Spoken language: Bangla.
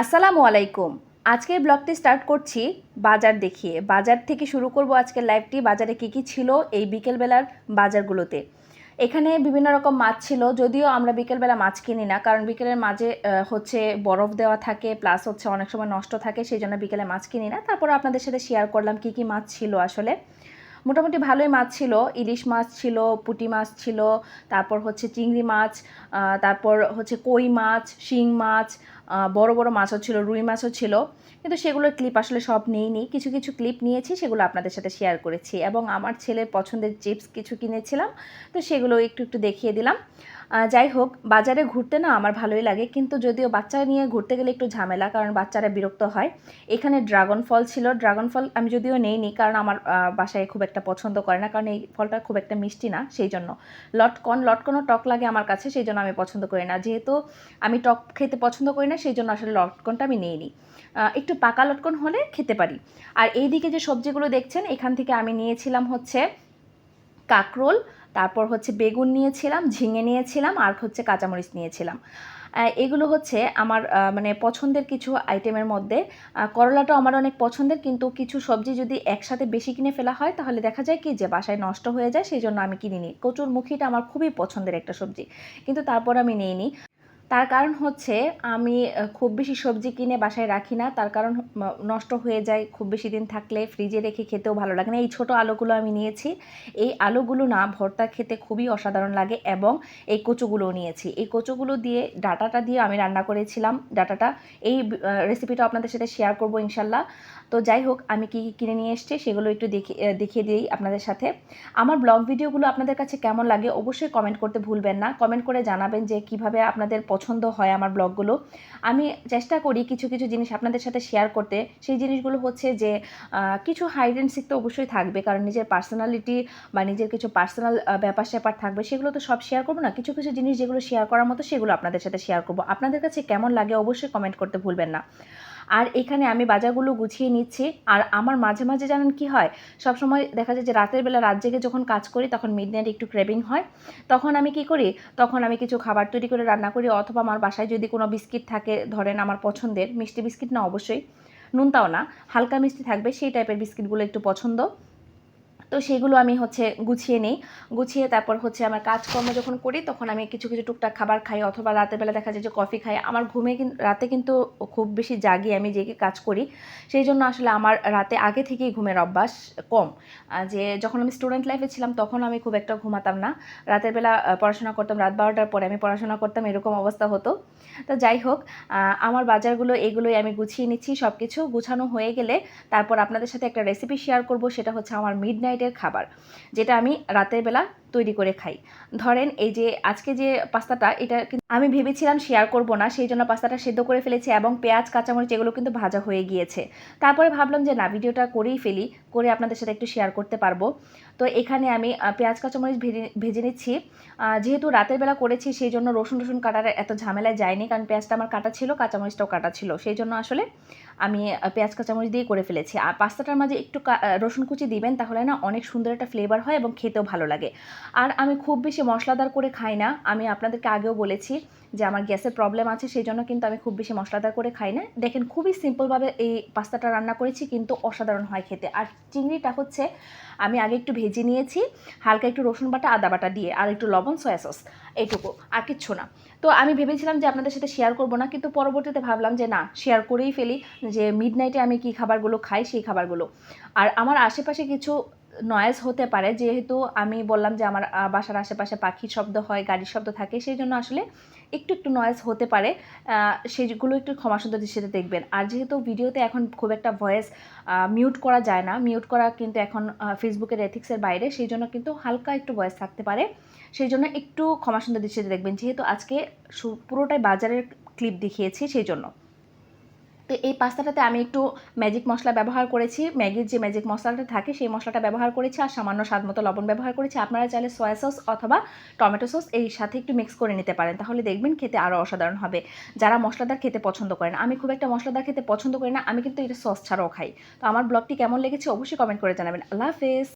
আসসালামু আলাইকুম। আজকের ব্লগটি স্টার্ট করছি বাজার দেখিয়ে। বাজার থেকে শুরু করব আজকের লাইভটি বাজারে কী কী ছিল এই বিকেলবেলার বাজারগুলোতে। এখানে বিভিন্ন রকম মাছ ছিল, যদিও আমরা বিকেলবেলা মাছ কিনি না, কারণ বিকেলের মাঝে হচ্ছে বরফ দেওয়া থাকে প্লাস হচ্ছে অনেক সময় নষ্ট থাকে, সেই জন্য বিকেলে মাছ কিনি না। তারপর আপনাদের সাথে শেয়ার করলাম কী কী মাছ ছিল আসলে। মোটামুটি ভালোই মাছ ছিল, ইলিশ মাছ ছিল, পুঁটি মাছ ছিল, তারপর হচ্ছে চিংড়ি মাছ তারপর হচ্ছে কই মাছ, শিং মাছ বড় বড় মাছও ছিল, রুই মাছও ছিল। কিন্তু সেগুলোর ক্লিপ আসলে সব নেইনি। কিছু কিছু ক্লিপ নিয়েছি, সেগুলো আপনাদের সাথে শেয়ার করেছি। এবং আমার ছেলের পছন্দের চিপস কিছু কিনেছিলাম, তো সেগুলো একটু একটু দেখিয়ে দিলাম। যাই হোক, বাজারে ঘুরতে না আমার ভালোই লাগে। কিন্তু যদিও বাচ্চা নিয়ে ঘুরতে গেলে একটু ঝামেলা, কারণ বাচ্চারা বিরক্ত হয়। এখানে ড্রাগন ফল ছিল। ড্রাগন ফল আমি যদিও নেইনি, কারণ আমার বাসায় খুব একটা পছন্দ করে না। কারণ এই ফলটা খুব একটা মিষ্টি না, সেই জন্য। লটকন, লটকনও টক লাগে আমার কাছে, সেই জন্য আমি পছন্দ করি না। যেহেতু আমি টক খেতে পছন্দ করি না সেই জন্য আসলে লটকনটা আমি নিয়ে নিই একটু পাকা লটকন হলে খেতে পারি। আর এইদিকে যে সবজিগুলো দেখছেন এখান থেকে আমি নিয়েছিলাম হচ্ছে কাকরোল তারপর হচ্ছে বেগুন নিয়েছিলাম ঝিঙে নিয়েছিলাম আর হচ্ছে কাঁচামরিচ নিয়েছিলাম। এগুলো হচ্ছে আমার মানে পছন্দের কিছু আইটেমের মধ্যে। আহ, করলাটাও আমার অনেক পছন্দের কিন্তু কিছু সবজি যদি একসাথে বেশি কিনে ফেলা হয় তাহলে দেখা যায় কি যে বাসায় নষ্ট হয়ে যায় সেই জন্য আমি কিনিনি। কচুর মুখিটা আমার খুবই পছন্দের একটা সবজি কিন্তু তারপর আমি নিইনি। তার কারণ হচ্ছে আমি খুব বেশি সবজি কিনে বাসায় রাখি না। তার কারণ নষ্ট হয়ে যায়। খুব বেশি দিন থাকলে ফ্রিজে রেখে খেতেও ভালো লাগে না। এই ছোট আলুগুলো আমি নিয়েছি। এই আলুগুলো না, ভর্তা খেতে খুবই অসাধারণ লাগে এবং এই কচুগুলোও নিয়েছি। এই কচুগুলো দিয়ে, ডাটাটা দিয়ে আমি রান্না করেছিলাম। ডাটাটা এই রেসিপিটা আপনাদের সাথে শেয়ার করব ইনশাল্লাহ। তো যাই হোক, আমি কী কী কিনে নিয়ে এসেছি সেগুলো একটু দেখি দেখিয়ে দিই আপনাদের সাথে। আমার ব্লগ ভিডিওগুলো আপনাদের কাছে কেমন লাগে অবশ্যই কমেন্ট করতে ভুলবেন না। কমেন্ট করে জানাবেন যে কীভাবে আপনাদের পছন্দ হয় আমার ব্লগগুলো। আমি চেষ্টা করি কিছু কিছু জিনিস আপনাদের সাথে শেয়ার করতে। সেই জিনিসগুলো হচ্ছে যে কিছু হাইড অ্যান্ড সিক তো অবশ্যই থাকবে। কারণ নিজের পার্সোনালিটি বা নিজের কিছু পার্সোনাল ব্যাপার স্যাপার থাকবে, সেগুলো তো সব শেয়ার করব না। কিছু কিছু জিনিস যেগুলো শেয়ার করার মতো, সেগুলো আপনাদের সাথে শেয়ার করব। আপনাদের কাছে কেমন লাগে অবশ্যই কমেন্ট করতে ভুলবেন না। আর এখানে আমি বাজারগুলো গুছিয়ে নিচ্ছি। আর আমার মাঝে মাঝে জানেন কি হয়? সব সময় দেখা যায় যে রাতের বেলা রাত জেগে যখন কাজ করি, তখন মিড নাইট একটু ক্রেভিং হয়। তখন আমি কি করি? তখন আমি কিছু খাবার তৈরি করে রান্না করি, অথবা আমার বাসায় যদি কোনো বিস্কিট থাকে, ধরেন আমার পছন্দের, মিষ্টি বিস্কিট না অবশ্যই, নুনতাও না, হালকা মিষ্টি থাকবে, সেই টাইপের বিস্কিটগুলো একটু পছন্দ। তো সেগুলো আমি হচ্ছে গুছিয়ে নিই। গুছিয়ে তারপর হচ্ছে আমার কাজকর্ম যখন করি, তখন আমি কিছু কিছু টুকটাক খাবার খাই অথবা রাতের বেলা দেখা যায় যে কফি খাই। আমার ঘুমে রাতে কিন্তু খুব বেশি জাগি আমি জেগে কাজ করি। সেই জন্য আসলে আমার রাতে আগে থেকেই ঘুমের অভ্যাস কম। যে যখন আমি স্টুডেন্ট লাইফে ছিলাম, তখন আমি খুব একটা ঘুমাতাম না। রাতের বেলা পড়াশোনা করতাম, রাত বারোটার পরে আমি পড়াশোনা করতাম, এরকম অবস্থা হতো। তো যাই হোক আমার বাজারগুলো এগুলোই আমি গুছিয়ে নিচ্ছি সব কিছু গুছানো হয়ে গেলে তারপর আপনাদের সাথে একটা রেসিপি শেয়ার করব, সেটা হচ্ছে আমার মিড নাইটের খাবার যেটা আমি রাতের বেলা তৈরি করে খাই। ধরেন এই যে আজকে যে পাস্তাটা, এটা আমি ভেবেছিলাম শেয়ার করব না, সেই জন্য পাস্তাটা সেদ্ধ করে ফেলেছি এবং পেঁয়াজ, কাঁচামরিচ এগুলো কিন্তু ভাজা হয়ে গিয়েছে। তারপরে ভাবলাম যে না, ভিডিওটা করেই ফেলি, করে আপনাদের সাথে একটু শেয়ার করতে পারব। তো এখানে আমি পেঁয়াজ, কাঁচামরিচ ভেজে ভেজে নিচ্ছি। যেহেতু রাতের বেলা করেছি, সেই জন্য রসুন রসুন কাটার এত ঝামেলায় যায়নি, কারণ পেঁয়াজটা আমার কাটা ছিল, কাঁচামরিচটাও কাটা ছিল। সেই জন্য আসলে আমি পেঁয়াজ, কাঁচামরিচ দিয়ে করে ফেলেছি। আর পাস্তাটার মাঝে একটু রসুন কুচি দিবেন, তাহলে না অনেক সুন্দর একটা ফ্লেভার হয় এবং খেতেও ভালো লাগে। আর আমি খুব বেশি মশলাদার করে খাই না। আমি আপনাদেরকে আগেও বলেছি যে আমার গ্যাসের প্রবলেম আছে সেই জন্য কিন্তু আমি খুব বেশি মশলাদার করে খাই না। দেখেন, খুবই সিম্পলভাবে এই পাস্তাটা রান্না করেছি, কিন্তু অসাধারণ হয় খেতে। আর চিংড়িটা হচ্ছে, আমি আগে একটু ভেজে নিয়েছি, হালকা একটু রসুন বাটা, আদা বাটা দিয়ে, আর একটু লবণ সয়া সস এইটুকু, আর কিচ্ছু না। তো আমি ভেবেছিলাম যে আপনাদের সাথে শেয়ার করব না, কিন্তু পরবর্তীতে ভাবলাম যে না শেয়ার করেই ফেলি যে মিড নাইটে আমি কী খাবারগুলো খাই, সেই খাবারগুলো। আর আমার আশেপাশে কিছু নয়েজ হতে পারে। যেহেতু আমি বললাম যে আমার বাসার আশেপাশে পাখির শব্দ হয়, গাড়ির শব্দ থাকে, সেই জন্য আসলে একটু একটু নয়েজ হতে পারে। সেগুলো একটু ক্ষমা সুন্দর দৃষ্টিতে দেখবেন। আর যেহেতু ভিডিওতে এখন খুব একটা ভয়েস মিউট করা যায় না মিউট করা কিন্তু এখন ফেসবুকের এথিক্সের বাইরে, সেই জন্য কিন্তু হালকা একটু ভয়েস থাকতে পারে। সেই জন্য একটু ক্ষমা সুন্দর দৃষ্টিতে দেখবেন। যেহেতু আজকে পুরোটাই বাজারের ক্লিপ দেখিয়েছি, সেই জন্য। তো এই পাস্তাটাতে আমি একটু ম্যাজিক মশলা ব্যবহার করেছি। ম্যাগির যে ম্যাজিক মশলাটা থাকে, সেই মশলাটা ব্যবহার করেছি আর সামান্য স্বাদ মতো লবণ ব্যবহার করেছি। আপনারা চাইলে সয়া সস অথবা টমেটো সস এই সাথে একটু মিক্স করে নিতে পারেন। তাহলে দেখবেন খেতে আরও অসাধারণ হবে। যারা মশলাদার খেতে পছন্দ করেন, আমি খুব একটা মশলাদার খেতে পছন্দ করি না, আমি কিন্তু এটা সস ছাড়াও খাই। তো আমার ব্লগটি কেমন লেগেছে অবশ্যই কমেন্ট করে জানাবেন। আল্লাহ হাফেজ।